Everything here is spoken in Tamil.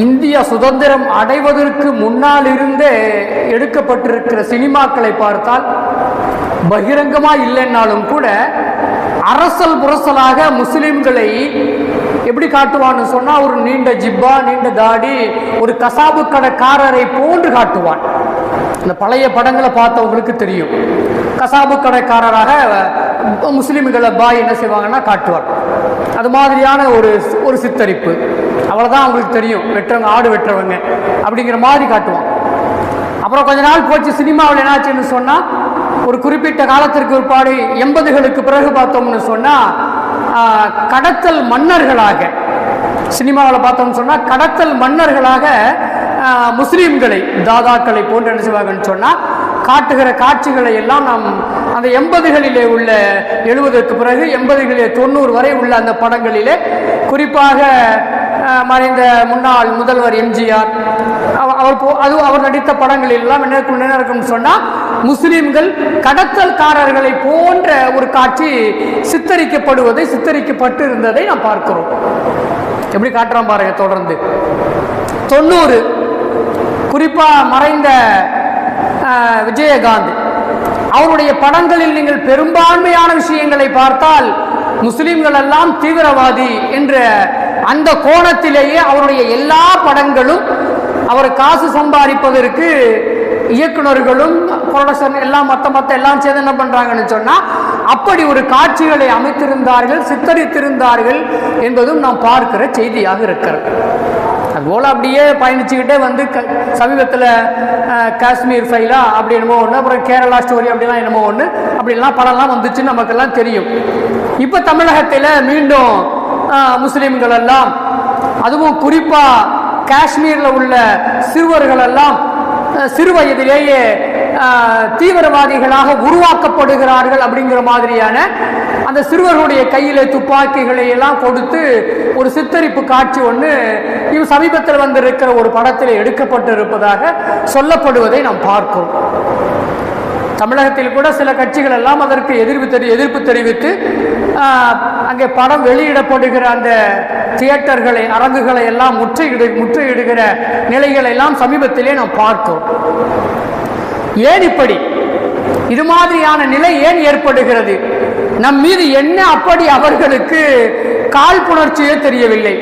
இந்திய சுதந்திரம் அடைவதற்கு முன்னால் இருந்தே எடுக்கப்பட்டிருக்கிற சினிமாக்களை பார்த்தால் பகிரங்கமா இல்லைன்னாலும் கூட அரசல் புரசலாக முஸ்லிம்களை எப்படி காட்டுவான்னு சொன்னா ஒரு நீண்ட ஜிப்பா நீண்ட தாடி ஒரு கசாபு கடைக்காரரை போன்று காட்டுவான். இந்த பழைய படங்களை பார்த்தவங்களுக்கு தெரியும். கசாபு கடைக்காரராக முஸ்லிம்களை பாய் என்ன செய்வாங்கன்னா காட்டுவார் அது மாதிரியான ஒரு ஒரு சித்தரிப்பு. அவ்வளோதான் அவங்களுக்கு தெரியும். வெட்டுறவங்க ஆடு வெட்டுறவங்க அப்படிங்கிற மாதிரி காட்டுவான் அப்புறம் கொஞ்ச நாள் போச்சு சினிமாவில் என்னாச்சுன்னு சொன்னால் ஒரு குறிப்பிட்ட காலத்திற்கு பிற்பாடு எண்பதுகளுக்கு பிறகு பார்த்தோம்னு சொன்னால் கடத்தல் மன்னர்களாக சினிமாவில் பார்த்தோம்னு சொன்னால் கடத்தல் மன்னர்களாக முஸ்லீம்களை தாதாக்களை போன்று என்ன செய்வாங்கன்னு சொன்னால் காட்டுகிற காட்சிகளை எல்லாம் நாம் அந்த எண்பதுகளிலே உள்ள எழுபதுக்கு பிறகு எண்பதுகளிலே தொண்ணூறு வரை உள்ள அந்த படங்களிலே குறிப்பாக மறைந்த முன்னாள் முதல்வர் எம்ஜிஆர் அவ- அவர் போ அது அவர் நடித்த படங்களிலெல்லாம் என்ன இருக்கும் இருக்கும்னு சொன்னால் முஸ்லீம்கள் கடத்தல்காரர்களை போன்ற ஒரு காட்சி சித்தரிக்கப்படுவதை சித்தரிக்கப்பட்டு இருந்ததை நாம் பார்க்கிறோம். எப்படி காட்டுறோம் பாருங்க தொடர்ந்து. தொண்ணூறு குறிப்பாக மறைந்த விஜயகாந்த். அவருடைய படங்களில் நீங்கள் பெரும்பான்மையான விஷயங்களை பார்த்தால் முஸ்லிம்கள் எல்லாம் தீவிரவாதி என்ற அந்த கோணத்திலேயே அவருடைய எல்லா படங்களும் அவர் காசு சம்பாதிப்பதற்கு இயக்குனர்களும் ப்ரொடக்ஷன் எல்லாம் மற்ற மற்ற எல்லாம் சேர்ந்து என்ன பண்ணுறாங்கன்னு சொன்னால் அப்படி ஒரு காட்சிகளை அமைத்திருந்தார்கள் சித்தரித்திருந்தார்கள் என்பதும் நாம் பார்க்கிற செய்தியாக இருக்கிறது. அதுபோல் அப்படியே பயணிச்சுக்கிட்டே வந்து க சமீபத்தில் காஷ்மீர் ஃபைலா அப்படி என்னமோ ஒன்று அப்புறம் கேரளா ஸ்டோரி அப்படிலாம் என்னமோ ஒன்று அப்படிலாம் படம்லாம் வந்துச்சு நமக்கெல்லாம் தெரியும். இப்போ தமிழகத்தில் மீண்டும் முஸ்லீம்கள் எல்லாம் அதுவும் குறிப்பாக காஷ்மீரில் உள்ள சிறுவர்கள் எல்லாம் சிறு வயதிலேயே தீவிரவாதிகளாக உருவாக்கப்படுகிறார்கள் அப்படிங்கிற மாதிரியான அந்த சிறுவர்களுடைய கையில் துப்பாக்கிகளை எல்லாம் கொடுத்து ஒரு சித்தரிப்பு காட்சி ஒன்று இவ் சமீபத்தில் வந்திருக்கிற ஒரு படத்தில் எடுக்கப்பட்டு இருப்பதாக சொல்லப்படுவதை நாம் பார்க்கிறோம். தமிழகத்தில் கூட சில கட்சிகள் எல்லாம் அதற்கு எதிர்ப்பு தெரி எதிர்ப்பு தெரிவித்து அங்கே படம் வெளியிடப்படுகிற அந்த தியேட்டர்களை அரங்குகளை எல்லாம் முற்றுகிடு முற்றுகிடுகிற நிலைகளை எல்லாம் சமீபத்திலே நாம் பார்த்தோம் ஏன் இப்படி? இது மாதிரியான நிலை ஏன் ஏற்படுகிறது? நம் மீது என்ன அப்படி அவர்களுக்கு காழ்ப்புணர்ச்சியே தெரியவில்லை.